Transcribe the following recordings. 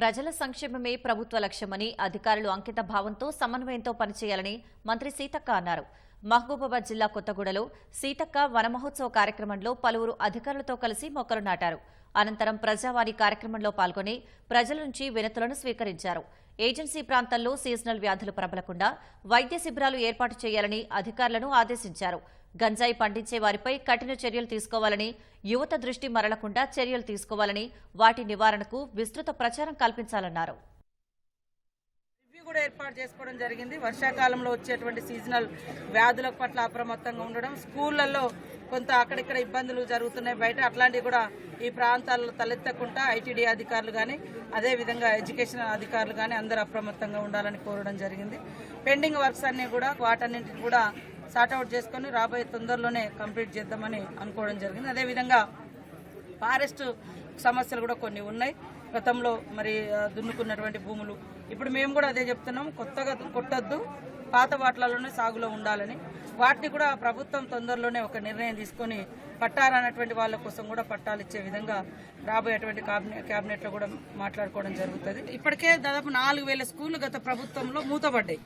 ప్రజల సంక్షేమమే ప్రభుత్వ లక్ష్యమని అధికారులు అంకిత భావంతో సమన్వయంతో పనిచేయాలని మంత్రి సీతక్క అన్నారు. మహబూబాబాద్ జిల్లా కొత్తగూడలో సీతక్క వనమహోత్సవ కార్యక్రమంలో పలువురు అధికారులతో కలిసి మొక్కలు నాటారు. అనంతరం ప్రజావాణి కార్యక్రమంలో పాల్గొని ప్రజల నుంచి వినతులను స్వీకరించారు. ఏజెన్సీ ప్రాంతాల్లో సీజనల్ వ్యాధులు ప్రబలకుండా వైద్య శిబిరాలు ఏర్పాటు చేయాలని అధికారులను ఆదేశించారు. గంజాయి పండించే వారిపై కఠిన చర్యలు తీసుకోవాలని యువత దృష్టి మరలకుండా చర్యలు తీసుకోవాలని వాటి నివారణకు విస్తృత ప్రచారం కల్పించాలన్నారు. కూడా ఏర్పాటు చేసుకోవడం జరిగింది. వర్షాకాలంలో వచ్చేటువంటి సీజనల్ వ్యాధుల పట్ల అప్రమత్తంగా ఉండడం స్కూళ్ళలో కొంత అక్కడిక్కడ ఇబ్బందులు జరుగుతున్నాయి. బయట అట్లాంటివి కూడా ఈ ప్రాంతాల్లో తలెత్తకుండా ఐటీడీ అధికారులు కానీ అదేవిధంగా ఎడ్యుకేషన్ అధికారులు కానీ అందరూ అప్రమత్తంగా ఉండాలని కోరడం జరిగింది. పెండింగ్ వర్క్స్ అన్ని కూడా వాటన్నింటిని కూడా సార్ట్అవుట్ చేసుకొని రాబోయే తొందరలోనే కంప్లీట్ చేద్దామని అనుకోవడం జరిగింది. అదేవిధంగా ఫారెస్ట్ సమస్యలు కూడా కొన్ని ఉన్నాయి. గతంలో మరి దున్నుకున్నటువంటి భూములు. ఇప్పుడు మేము కూడా అదే చెప్తున్నాం. కొత్తగా కొట్టొద్దు. పాత వాట్లలోనే సాగులో ఉండాలని. వాటిని కూడా ప్రభుత్వం తొందరలోనే ఒక నిర్ణయం తీసుకొని పట్టాలన్నటువంటి వాళ్ళ కోసం కూడా పట్టాలు ఇచ్చే విధంగా రాబోయేటువంటి క్యాబినెట్లో కూడా మాట్లాడుకోవడం జరుగుతుంది. ఇప్పటికే దాదాపు నాలుగు వేల స్కూళ్ళు గత ప్రభుత్వంలో మూతపడ్డాయి.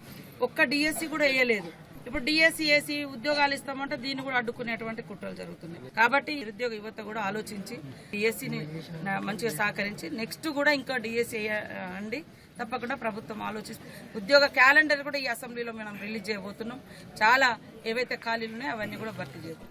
ఒక్క డిఎస్సి కూడా వేయలేదు. ఇప్పుడు డిఎస్సి ఉద్యోగాలు ఇస్తామంటే దీన్ని కూడా అడ్డుకునేటువంటి కుట్రలు జరుగుతున్నాయి. కాబట్టి నిరుద్యోగ యువత కూడా ఆలోచించి డిఎస్సిని మంచిగా సహకరించి నెక్స్ట్ కూడా ఇంకా డిఎస్సి అండి. తప్పకుండా ప్రభుత్వం ఆలోచిస్తుంది. ఉద్యోగ క్యాలెండర్ కూడా ఈ అసెంబ్లీలో మనం రిలీజ్ చేయబోతున్నాం. చాలా ఏవైతే ఖాళీలు ఉన్నాయో అవన్నీ కూడా భర్తీ చేద్దాం.